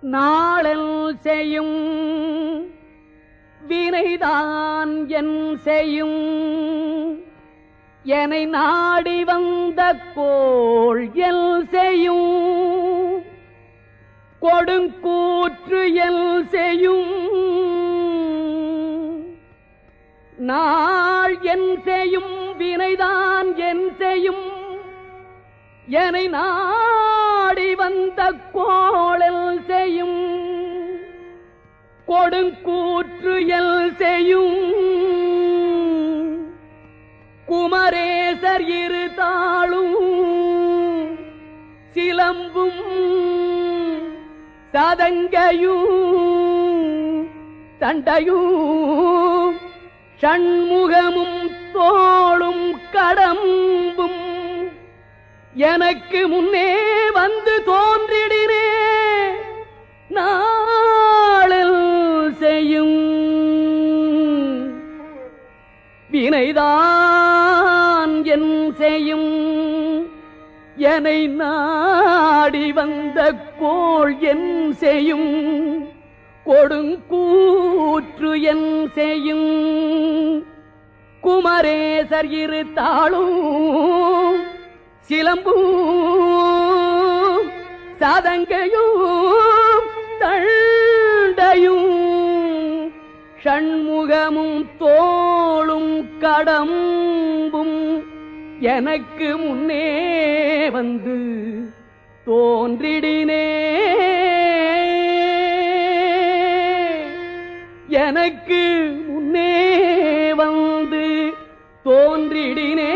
நாளல் செய்யும். வினைதான் என் செய்யும். என நாடி வந்த கோள் எல் செய்யும். கொடுங்கூற்று எல் செய்யும். நாள் என் செய்யும் வினைதான் என் செய்யும். என நாடி வந்த கொடுங்கூற்று எல் செய்யும். குமரேசர் இரு தாளும் சிலம்பும் சதங்கையும் தண்டையும் ஷண்முகமும் தோளும் கடம்பும் எனக்கு முன்னே வந்து தோன்றிடினே. நான் வினைதான் என் செய்யும். என்னை நாடி வந்த கோள் என் செய்யும். கொடுங்கூற்று என் செய்யும். குமரேசர் இரு தாளும் சிலம்பும் சதங்கையும் தண்டையும் ஷண்முகமும் தோளும் கடம்பும் எனக்கு முன்னே வந்து தோன்றிடினே. எனக்கு முன்னே வந்து தோன்றிடினே.